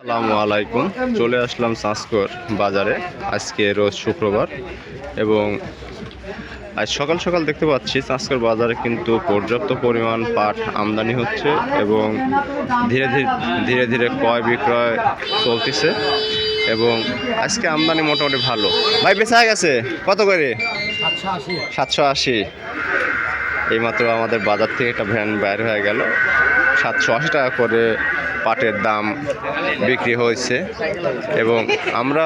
আসসালামু আলাইকুম। চলে আসলাম সাঁসকর বাজারে আজকে রোজ শুক্রবার এবং আজ সকাল সকাল দেখতে পাচ্ছি সাঁসকর বাজারে কিন্তু পর্যাপ্ত পরিমাণ পাট আমদানি হচ্ছে এবং ধীরে ধীরে ধীরে ধীরে ক্রয় বিক্রয় চলতেছে এবং আজকে আমদানি মোটামুটি ভালো। ভাই, বেচা গেছে? কত করে? সাতশো আশি। এইমাত্র আমাদের বাজার থেকে একটা ভ্যান বাইর হয়ে গেল। সাতশো আশি টাকা করে পাটের দাম বিক্রি হয়েছে এবং আমরা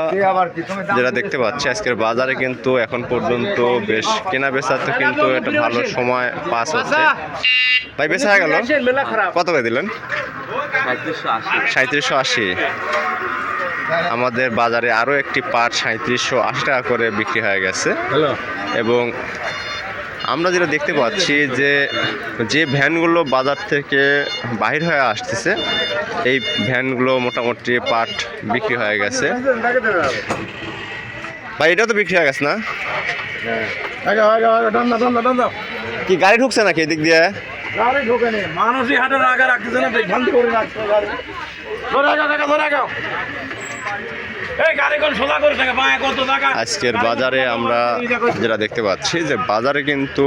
যেটা দেখতে পাচ্ছি আজকের বাজারে কিন্তু এখন পর্যন্ত বেশ কেনা বেচাতে কিন্তু একটা ভালো সময় পাস হচ্ছে। ভাই বেচা হয়ে গেল? কত করে দিলেন? সাঁত্রিশশো আশি। আমাদের বাজারে আরও একটি পাট সাঁত্রিশশো আশি টাকা করে বিক্রি হয়ে গেছে। এবং আমরা যেটা দেখতে পাচ্ছি যে যে ভ্যানগুলো বাজার থেকে বাহির হয়ে আসতেছে, এই ভ্যানগুলো মোটামুটি পাট বিক্রি হয়ে গেছে। ভাই, এটাও তো বিক্রি হয়ে গেছে না? কি, গাড়ি ঢুকছে নাকি এদিক দিয়ে? মানুষই আগে রাখতেছে না আজকের বাজারে আমরা যেটা দেখতে পাচ্ছি যে বাজারে কিন্তু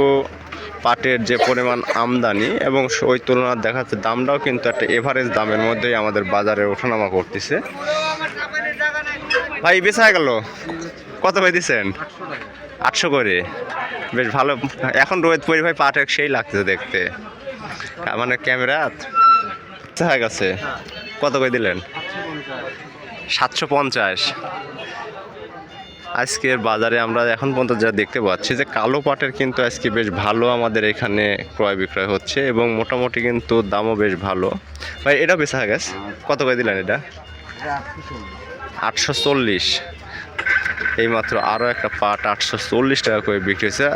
পাটের যে পরিমাণ আমদানি এবং ওই তুলনায় দেখা যাচ্ছে দামটাও কিন্তু একটা এভারেজ দামের মধ্যেই আমাদের বাজারে ওঠানামা করতেছে। ভাই বেচা গেল। কত ভাই দিচ্ছেন আটশো করে। বেশ ভালো। এখন রোহিত পরি ভাই পাট এক সেই লাগতেছে দেখতে। মানে ক্যামেরা হয়ে গেছে। কত করে দিলেন? সাতশো পঞ্চাশ। আজকের বাজারে আমরা এখন পর্যন্ত যা দেখতে পাচ্ছি যে কালো পাটের কিন্তু আজকে বেশ ভালো আমাদের এখানে ক্রয় বিক্রয় হচ্ছে এবং মোটামুটি কিন্তু দামও বেশ ভালো। ভাই, এটা বেচা গেছে কত করে দিলেন এটা? আটশো চল্লিশ। এইমাত্র আরও একটা পাট আটশো চল্লিশ টাকা করে বিক্রি হয়েছে।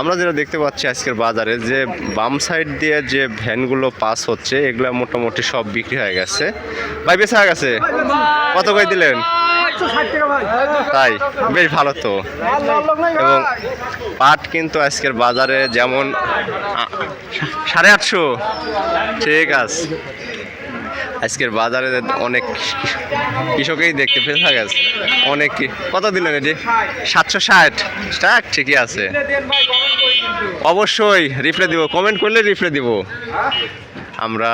আমরা যেটা দেখতে পাচ্ছি আজকের বাজারে যে বাম সাইড দিয়ে যে ভ্যানগুলো পাস হচ্ছে, এগুলো মোটামুটি সব বিক্রি হয়ে গেছে। ভাই, বেচা গেছে? কত করে দিলেন? তাই, বেশ ভালো তো। এবং পাট কিন্তু আজকের বাজারে যেমন সাড়ে আটশো। ঠিক আছে। আজকের বাজারে অনেক কৃষকেই দেখতে ফেসা গেছে। অনেক কি- কত দিলেন এটি? সাতশো ষাট। ষাট ঠিকই আছে। অবশ্যই রিপ্লাই দিব। কমেন্ট করলে রিপ্লাই দিব। আমরা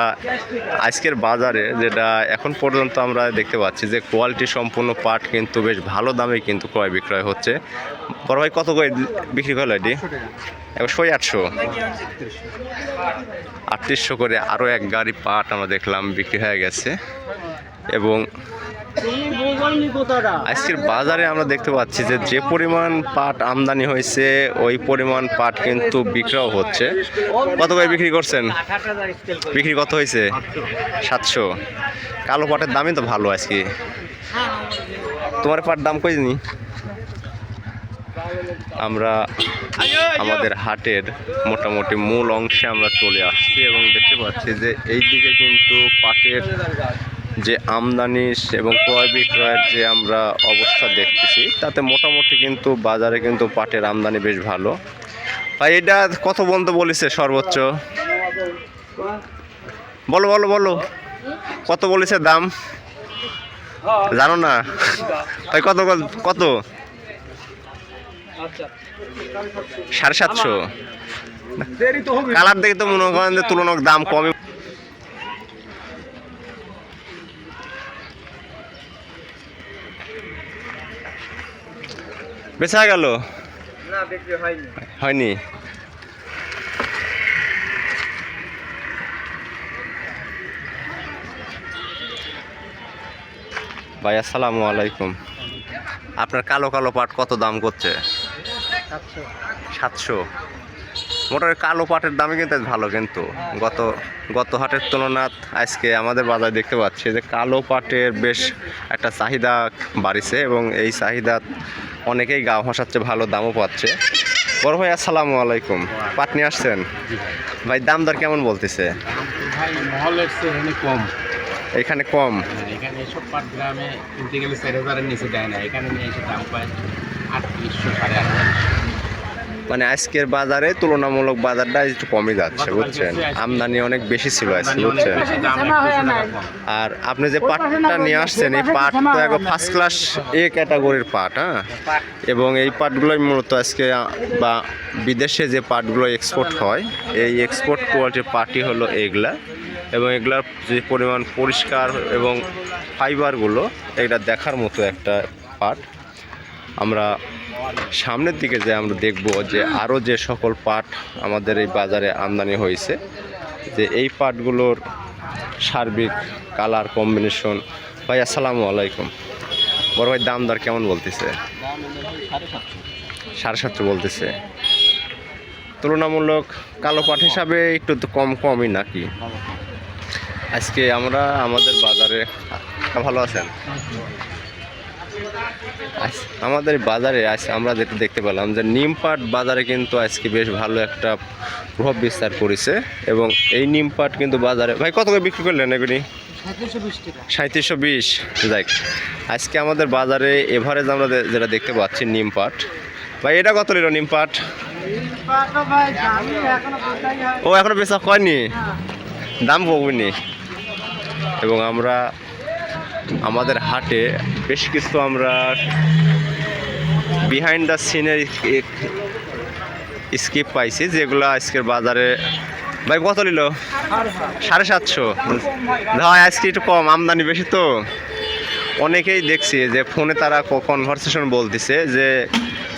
আজকের বাজারে যেটা এখন পর্যন্ত আমরা দেখতে পাচ্ছি যে কোয়ালিটি সম্পূর্ণ পাট কিন্তু বেশ ভালো দামে কিন্তু ক্রয় বিক্রয় হচ্ছে। বড় ভাই, কত করে বিক্রি করল এটি? একশো আটশো। আটত্রিশশো করে আরও এক গাড়ি পাট আমরা দেখলাম বিক্রি হয়ে গেছে। এবং আজকের বাজারে আমরা দেখতে পাচ্ছি যে যে পরিমাণ পাট আমদানি হয়েছে, ওই পরিমাণ পাট কিন্তু বিক্রয় হচ্ছে। কত করে বিক্রি করছেন? বিক্রি কত হয়েছে? সাতশো। কালো পাটের দামই তো ভালো আজকে। তোমার পাট দাম কই নি আমরা আমাদের হাটের মোটামুটি মূল অংশে আমরা চলে আসছি এবং দেখতে পাচ্ছি যে এই দিকে কিন্তু পাটের যে আমদানি এবং ক্রয় বিক্রয়ের যে আমরা অবস্থা দেখতেছি তাতে মোটামুটি কিন্তু বাজারে কিন্তু পাটের আমদানি বেশ ভালো। ভাই এটা কত বন্ধ বলেছে সর্বোচ্চ? বলো বলো বলো। কত বলেছে দাম? জানো না? ভাই কত কত সাড়ে সাতশো। কালার দেখে তো মনে করেন যে তুলনামূলক দাম কমই। বেচা গেল? হয়নি। ভাই আসসালামু আলাইকুম। আপনার কালো কালো পাট কত দাম করছে? সাতশো। মোটামুটি কালো পাটের দামে কিন্তু ভালো কিন্তু। গত গত হাটের তুলনায় আজকে আমাদের বাজারে দেখতে পাচ্ছি যে কালো পাটের বেশ একটা চাহিদা বাড়িছে এবং এই চাহিদা অনেকেই গা ভাসাচ্ছে ভালো দামও পাচ্ছে। বড় ভাই আসসালামু আলাইকুম। পাট নিয়ে আসছেন? ভাই। দাম দর কেমন বলতেছে? কম। এখানে কম? এখানে এসব পাট গ্রামে কিনতে গেলে চার হাজারের নিচে দেয় না। এখানে নিয়ে এসে দাম পায় আটত্রিশশো সাড়ে আটত্রিশশো। মানে আজকের বাজারে তুলনামূলক বাজারটা একটু কমে যাচ্ছে, বুঝছেন? আমদানি অনেক বেশি ছিল আজকে, বুঝছেন। আর আপনি যে পাটটা নিয়ে আসছেন, এই পাট তো একদম ফার্স্ট ক্লাস এ ক্যাটাগরির পাট হ্যাঁ? এবং এই পাটগুলোই মূলত আজকে বা বিদেশে যে পাটগুলো এক্সপোর্ট হয়, এই এক্সপোর্ট কোয়ালিটির পাটই হলো এগুলা। এবং এগুলার যে পরিমাণ পরিষ্কার এবং ফাইবারগুলো এটা দেখার মতো একটা পাট। আমরা সামনের দিকে যে আমরা দেখব যে আরও যে সকল পাট আমাদের এই বাজারে আমদানি হয়েছে, যে এই পাটগুলোর সার্বিক কালার কম্বিনেশন। ভাই, আসসালামু আলাইকুম। বড় ভাই দাম দর কেমন বলতেছে? সাড়ে সাতশো বলতেছে। তুলনামূলক কালো পাট হিসাবে একটু তো কম, কমই নাকি? আজকে আমরা আমাদের বাজারে, ভালো আছেন? আমাদের বাজারে আজ আমরা যেটা দেখতে পেলাম যে নিমপাট বাজারে কিন্তু আজকে বেশ ভালো একটা প্রভাব বিস্তার করেছে এবং এই নিমপাট কিন্তু বাজারে, ভাই কত করে বিক্রি করলেন এগুলি? সাঁত্রিশশো বিশ যাই আজকে আমাদের বাজারে এভারেজ আমরা যেটা দেখতে পাচ্ছি নিমপাট। ভাই, এটা কত নিল নিমপাট? ও, এখনও বেচা হয়নি? দাম কমনি। এবং আমরা আমাদের হাটে বেশ কিছু আমরা বিহাইন্ড দ্য সিনের স্কিপ পাইছি, যেগুলো আজকের বাজারে ভাই কত নিল? সাড়ে সাতশো। ভাই, আজকে একটু কম, আমদানি বেশি তো। অনেকেই দেখছি যে ফোনে তারা কনভারসেশন বলতেছে যে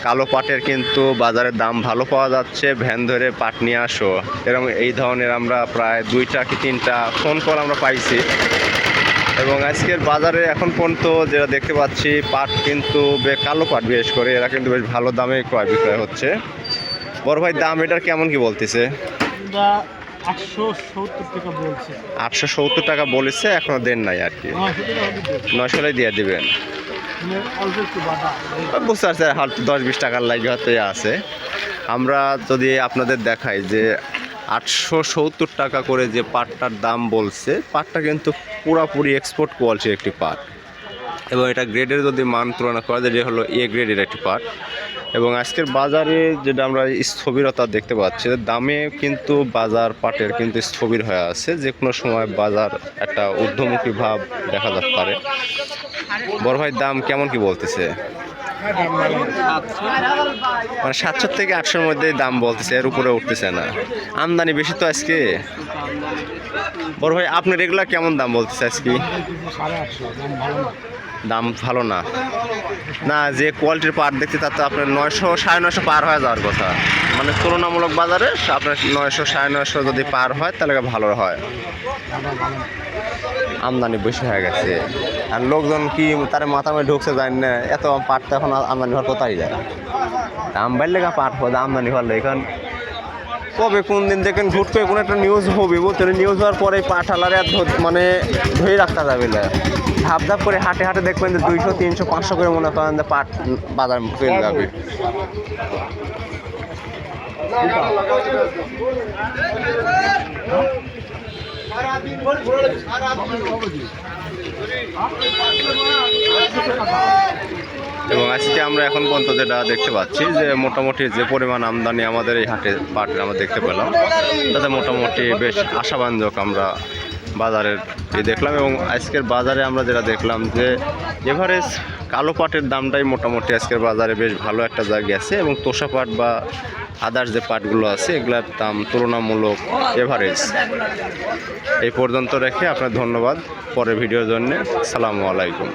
কালো পাটের কিন্তু বাজারে দাম ভালো পাওয়া যাচ্ছে, ভ্যান ধরে পাট নিয়ে আসো। এরকম এই ধরনের আমরা প্রায় দুইটা কি তিনটা ফোন কল আমরা পাইছি। এবং আজকের বাজারে এখন পর্যন্ত যেটা দেখতে পাচ্ছি পাট কিন্তু কালো পাট বিশেষ করে এরা কিন্তু বেশ ভালো দামে ক্রয় বিক্রয় হচ্ছে। বড় ভাই দাম এটার কেমন কি বলতেছে? আটশো সত্তর টাকা বলছে। এখনও দেন নাই আর কি। নশো টাকা হবে তো। নয়শো দিয়ে দিবেন। মানে বুঝতে পারছি হয়তো দশ বিশ টাকার লাগে হয়তো আছে। আমরা যদি আপনাদের দেখাই যে আটশো সত্তর টাকা করে যে পাটটার দাম বলছে, পাটটা কিন্তু পুরাপুরি এক্সপোর্ট কোয়ালিটির একটি পাট। এবং এটা গ্রেডের যদি মান তুলনা করা যায়, যে হলো এ গ্রেডের একটি পাট। এবং আজকের বাজারে যেটা আমরা স্থবিরতা দেখতে পাচ্ছি দামে কিন্তু বাজার পাটের কিন্তু স্থবির হয়ে আছে। যে কোনো সময় বাজার একটা ঊর্ধ্বমুখী ভাব দেখা যেতে পারে। বড় ভাই, দাম কেমন কি বলতেছে? মানে সাতশো থেকে আটশোর মধ্যে দাম বলতেছে, এর উপরে উঠতেছে না। আমদানি বেশি তো আজকে। বড় ভাই, আপনার এগুলা কেমন দাম বলতেছে আজকে? দাম ভালো না। না, যে কোয়ালিটির পাট দেখছি তার তো আপনার নয়শো, সাড়ে নয়শো পার হয়ে যাওয়ার কথা। মানে তুলনামূলক বাজারে, আপনার নয়শো, সাড়ে নয়শো যদি পার হয়, তাহলে ভালো হয়। আমদানি বেশি হয়ে গেছে। আর লোকজন কি তার মাথা মধ্যে ঢুকছে জানি না, এত পাট তো এখন আমদানি হওয়ার কোথায় যায় দাম বাড়লে গা পাট হবে আমদানি হলে এখন কবে কোন দিন দেখেন ঘুট করে কোনো একটা নিউজ হবে বলতে নিউজ হওয়ার পরে পাট আলারে আর মানে ধরে রাখতে যাবে না। ধাপ ধাপ করে হাটে হাটে দেখবেন যে দুইশো, তিনশো, পাঁচশো করে মনে করেন যে পাট বাজার চলে যাবে। এবং আজকে আমরা এখন পর্যন্ত যেটা দেখতে পাচ্ছি যে মোটামুটি যে পরিমাণ আমদানি আমাদের এই হাটে পাটের আমরা দেখতে পেলাম, তাতে মোটামুটি বেশ আশাবাঞ্জক আমরা বাজারের দেখলাম এবং আজকের বাজারে আমরা যেটা দেখলাম যে এভারেজ কালো পাটের দামটাই মোটামুটি আজকের বাজারে বেশ ভালো একটা জায়গায় আছে এবং তোষা পাট বা আদার্স যে পাটগুলো আছে, এগুলোর দাম তুলনামূলক এভারেজ। এই পর্যন্ত রেখে আপনার ধন্যবাদ। পরের ভিডিওর জন্য সালামু আলাইকুম।